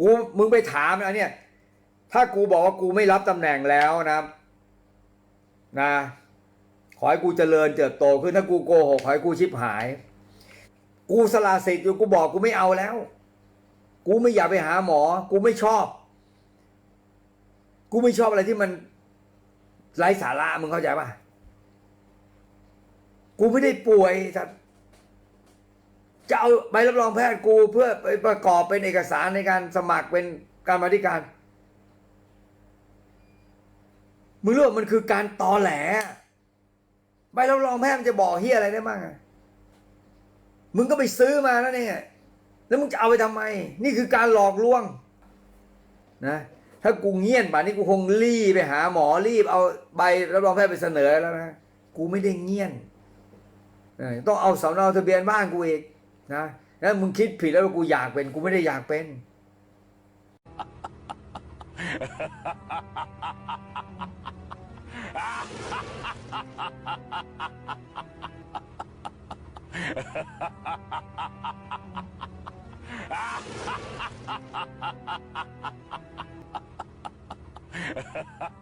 กูมึงไปถามนะเนี่ย ถ้ากูบอกว่ากูไม่รับตำแหน่งแล้วนะนะขอให้กูเจริญเติบโตขึ้นถ้ากูโกหกขอให้กูชิบหาย กูสละสิทธิ์อยู่กูบอกกูไม่เอาแล้ว กูไม่อยากไปหาหมอ กูไม่ชอบ กูไม่ชอบอะไรที่มันไร้สาระมึงเข้าใจป่ะกูไม่ได้ป่วยแต่ จะเอาใบรับรองแพทย์กูเพื่อไปประกอบเป็นเอกสารในการสมัครเป็นการมาธิการมึงรู้ว่ามันคือการตอแหลใบรับรองแพทย์มันจะบอกเฮียอะไรได้บ้างมึงก็ไปซื้อมาแล้วเนี่ย แล้วมึงจะเอาไปทำไม นี่คือการหลอกลวง นะ ถ้ากูเงียนป่านนี้กูคงรีบไปหาหมอรีบ เอาใบรับรองแพทย์ไปเสนอแล้วนะ กูไม่ได้เงียนเออต้องเอาสำเนาทะเบียนบ้านกูอีก นะแล้วมึงคิดผิดแล้วว่ากูอยากเป็นกูไม่ได้อยากเป็น ha ha ha